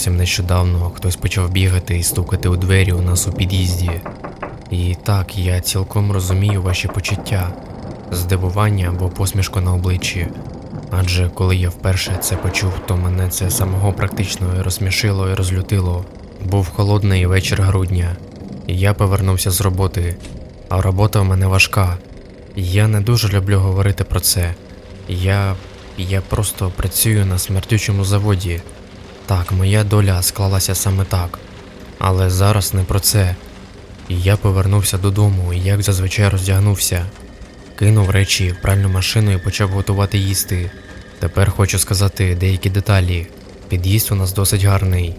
зовсім нещодавно хтось почав бігати і стукати у двері у нас у під'їзді. І так, я цілком розумію ваші почуття, здивування або посмішку на обличчі. Адже коли я вперше це почув, то мене це самого практично і розсмішило і розлютило. Був холодний вечір грудня, і я повернувся з роботи, а робота в мене важка. Я не дуже люблю говорити про це. Я. я просто працюю на смертючому заводі. Так, моя доля склалася саме так. Але зараз не про це. І я повернувся додому і як зазвичай роздягнувся. Кинув речі в пральну машину і почав готувати їсти. Тепер хочу сказати деякі деталі. Під'їзд у нас досить гарний.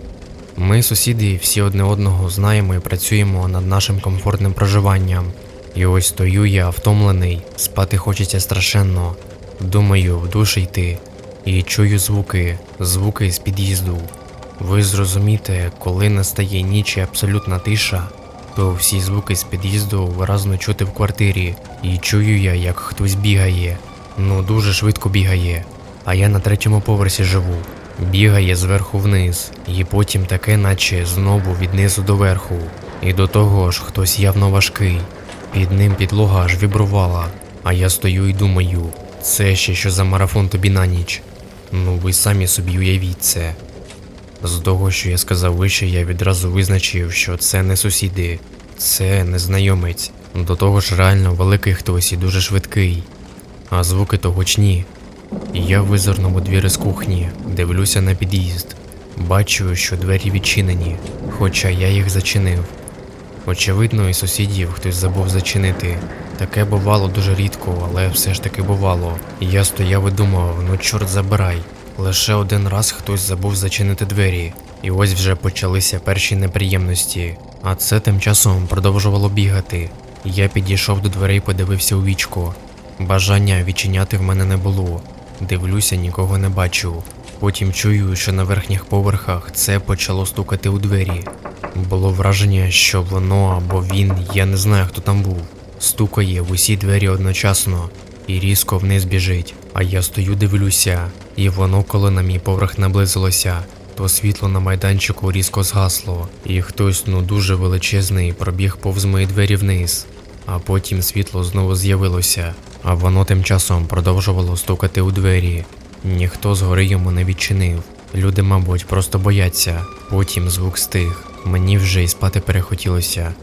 Ми, сусіди, всі одне одного знаємо і працюємо над нашим комфортним проживанням. І ось стою я втомлений, спати хочеться страшенно. Думаю, в душ йти. І чую звуки, звуки з під'їзду. Ви зрозумієте, коли настає ніч і абсолютна тиша, то всі звуки з під'їзду виразно чути в квартирі, і чую я, як хтось бігає. Ну дуже швидко бігає. А я на третьому поверсі живу. Бігає зверху вниз, і потім таке, наче знову від низу до верху. І до того ж хтось явно важкий. Під ним підлога аж вібрувала, а я стою і думаю, це ще що за марафон тобі на ніч. Ну ви самі собі уявіть це. З того, що я сказав вище, я відразу визначив, що це не сусіди, це незнайомець. До того ж реально великий хтось і дуже швидкий. А звуки то гучні. Я визирнув у двері з кухні, дивлюся на під'їзд. Бачу, що двері відчинені, хоча я їх зачинив. Очевидно, і сусідів хтось забув зачинити. Таке бувало дуже рідко, але все ж таки бувало. Я стояв і думав, ну чорт забирай. Лише один раз хтось забув зачинити двері, і ось вже почалися перші неприємності. А це тим часом продовжувало бігати. Я підійшов до дверей, подивився у вічко. Бажання відчиняти в мене не було. Дивлюся, нікого не бачу. Потім чую, що на верхніх поверхах це почало стукати у двері. Було враження, що воно або він, я не знаю, хто там був, стукає в усі двері одночасно і різко вниз біжить. А я стою, дивлюся, і воно, коли на мій поверх наблизилося, то світло на майданчику різко згасло, і хтось ну дуже величезний пробіг повз мої двері вниз. А потім світло знову з'явилося, а воно тим часом продовжувало стукати у двері. Ніхто згори йому не відчинив. Люди, мабуть, просто бояться. Потім звук стих. Мені вже й спати перехотілося.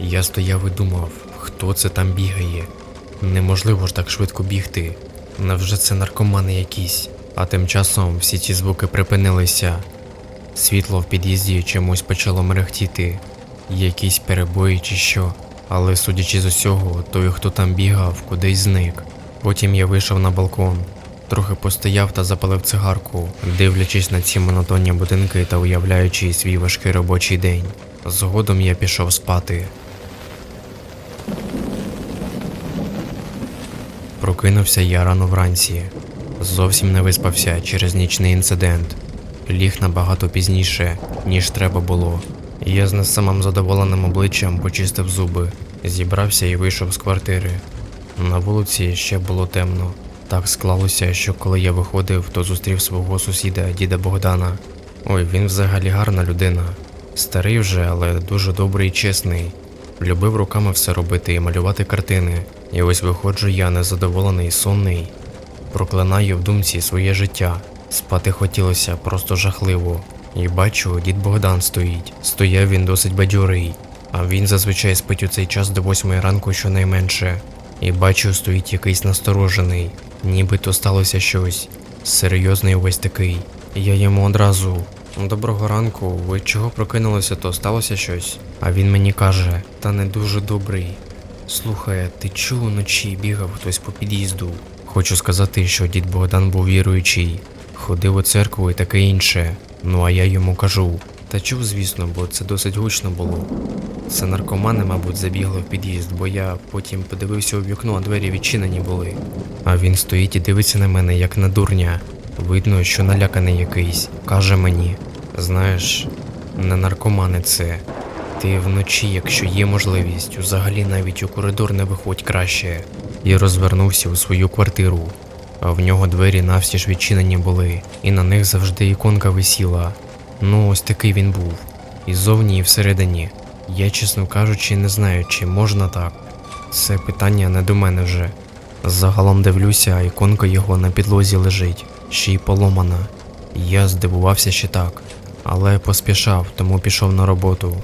Я стояв і думав, хто це там бігає. Неможливо ж так швидко бігти. Невже це наркомани якісь? А тим часом всі ці звуки припинилися. Світло в під'їзді чомусь почало мерехтіти, якісь перебої чи що. Але судячи з усього, той, хто там бігав, кудись зник. Потім я вийшов на балкон, трохи постояв та запалив цигарку, дивлячись на ці монотонні будинки та уявляючи свій важкий робочий день. Згодом я пішов спати. Прокинувся я рано вранці. Зовсім не виспався через нічний інцидент. Ліг набагато пізніше, ніж треба було. Я з не самим задоволеним обличчям почистив зуби, зібрався і вийшов з квартири. На вулиці ще було темно. Так склалося, що коли я виходив, то зустрів свого сусіда, діда Богдана. Ой, він взагалі гарна людина. Старий вже, але дуже добрий і чесний. Любив руками все робити і малювати картини. І ось виходжу я незадоволений, сонний. Проклинаю в думці своє життя. Спати хотілося просто жахливо. І бачу, дід Богдан стоїть. Стояв він досить бадьорий, а він зазвичай спить у цей час до восьмої ранку щонайменше. І бачу, стоїть якийсь насторожений, нібито сталося щось. Серйозний увесь такий. Я йому одразу. Доброго ранку, ви чого прокинулися, то сталося щось? А він мені каже, та не дуже добрий. Слухай, ти чув уночі бігав хтось по під'їзду? Хочу сказати, що дід Богдан був віруючий, ходив у церкву і таке інше. Ну а я йому кажу. Та чув, звісно, бо це досить гучно було. Це наркомани, мабуть, забігли в під'їзд, бо я потім подивився у вікно, а двері відчинені були. А він стоїть і дивиться на мене, як на дурня. Видно, що наляканий якийсь. Каже мені: знаєш, не наркомани це. Ти вночі, якщо є можливість, взагалі навіть у коридор не виходь краще. І розвернувся у свою квартиру. А в нього двері навстіж відчинені були, і на них завжди іконка висіла. Ну, ось такий він був. І зовні, і всередині. Я, чесно кажучи, не знаю, чи можна так. Це питання не до мене вже. Загалом дивлюся, а іконка його на підлозі лежить, ще й поломана. Я здивувався ще так, але поспішав, тому пішов на роботу.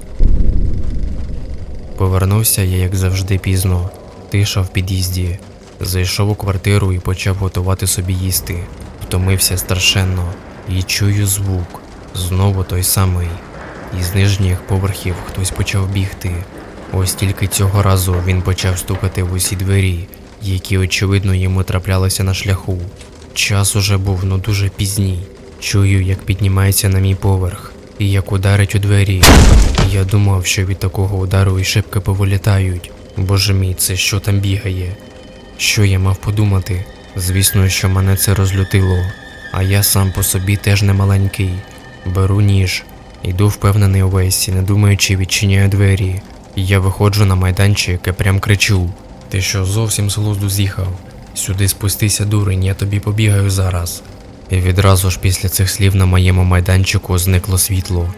Повернувся я, як завжди, пізно, тиша в під'їзді. Зайшов у квартиру і почав готувати собі їсти. Втомився страшенно і чую звук. Знову той самий. Із нижніх поверхів хтось почав бігти. Ось тільки цього разу він почав стукати в усі двері, які, очевидно, йому траплялися на шляху. Час уже був ну дуже пізній. Чую, як піднімається на мій поверх, і як ударить у двері. Я думав, що від такого удару і шибки повилітають. Боже мій, це що там бігає? Що я мав подумати? Звісно, що мене це розлютило, а я сам по собі теж не маленький. Беру ніж, іду впевнений увесь, і не думаючи, відчиняю двері. Я виходжу на майданчик і прям кричу: Ти що зовсім з глузду з'їхав? Сюди спустися, дурень, я тобі побігаю зараз. І відразу ж після цих слів на моєму майданчику зникло світло.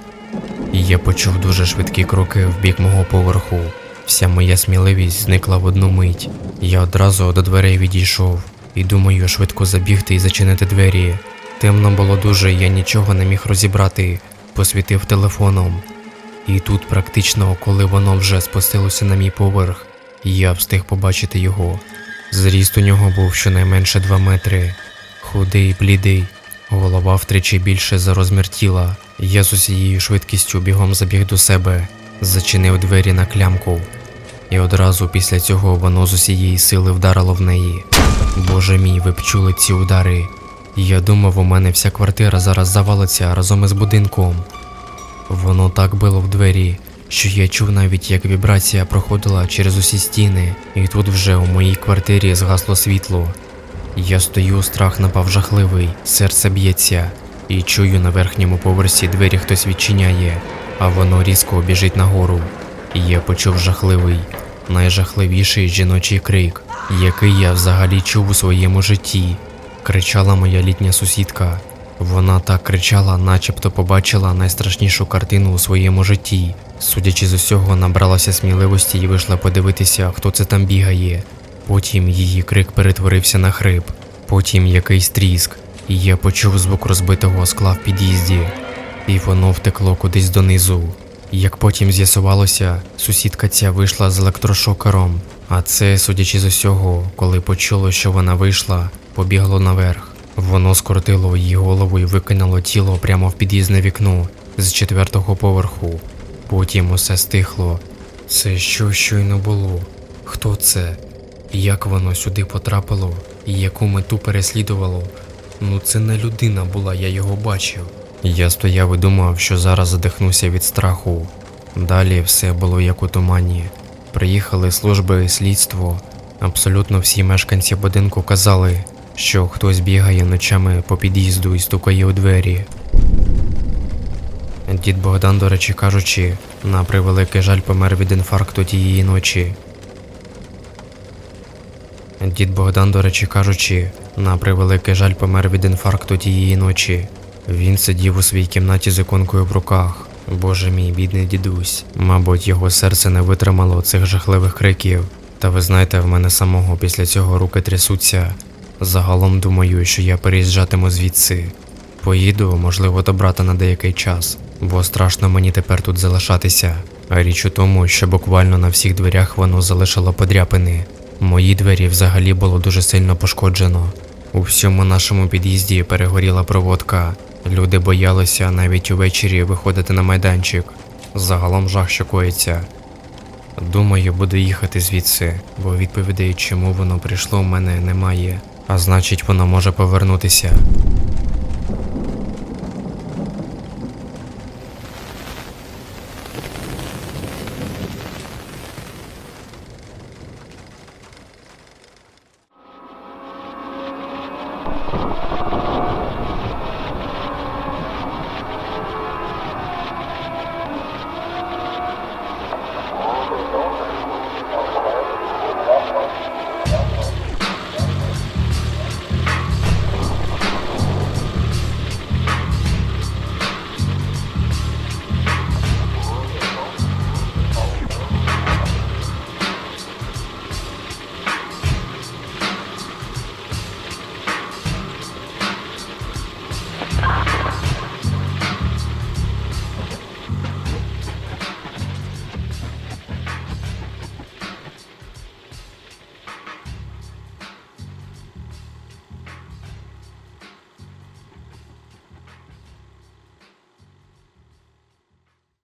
І я почув дуже швидкі кроки в бік мого поверху. Вся моя сміливість зникла в одну мить. Я одразу до дверей відійшов і думаю швидко забігти і зачинити двері. Темно було дуже, я нічого не міг розібрати, посвітив телефоном. І тут, практично, коли воно вже спустилося на мій поверх, я встиг побачити його. Зріст у нього був щонайменше 2 метри, худий, блідий, голова втричі більше за розмір тіла. Я з усією швидкістю бігом забіг до себе, зачинив двері на клямку, і одразу після цього воно з усієї сили вдарило в неї. Боже мій, ви б чули ці удари. Я думав, у мене вся квартира зараз завалиться разом із будинком. Воно так било в двері, що я чув навіть, як вібрація проходила через усі стіни, і тут вже у моїй квартирі згасло світло. Я стою, страх напав жахливий, серце б'ється, і чую на верхньому поверсі двері хтось відчиняє, а воно різко біжить нагору. І я почув жахливий, найжахливіший жіночий крик, який я взагалі чув у своєму житті. Кричала моя літня сусідка. Вона так кричала, начебто побачила найстрашнішу картину у своєму житті. Судячи з усього, набралася сміливості і вийшла подивитися, хто це там бігає. Потім її крик перетворився на хрип, потім якийсь тріск, і я почув звук розбитого скла в під'їзді, і воно втекло кудись донизу. Як потім з'ясувалося, сусідка ця вийшла з електрошокером, а це, судячи з усього, коли почуло, що вона вийшла, побігло наверх. Воно скоротило її голову і викинуло тіло прямо в під'їзне вікно з четвертого поверху. Потім усе стихло. Це що щойно було? Хто це? Як воно сюди потрапило і яку мету переслідувало? Ну це не людина була, я його бачив. Я стояв і думав, що зараз задихнуся від страху. Далі все було як у тумані. Приїхали служби і слідство. Абсолютно всі мешканці будинку казали, що хтось бігає ночами по під'їзду і стукає у двері. Дід Богдан, до речі кажучи, на превеликий жаль помер від інфаркту тієї ночі. Дід Богдан, до речі кажучи, на превеликий жаль помер від інфаркту тієї ночі. Він сидів у своїй кімнаті з іконкою в руках. Боже мій бідний дідусь. Мабуть, його серце не витримало цих жахливих криків. Та ви знаєте, в мене самого після цього руки трясуться. Загалом думаю, що я переїжджатиму звідси. Поїду, можливо, до брата на деякий час, бо страшно мені тепер тут залишатися. А річ у тому, що буквально на всіх дверях воно залишило подряпини. Мої двері взагалі було дуже сильно пошкоджено. У всьому нашому під'їзді перегоріла проводка. Люди боялися навіть увечері виходити на майданчик. Загалом жах що коїться. Думаю, буду їхати звідси, бо відповідей, чому воно прийшло, в мене немає. А значить, вона може повернутися.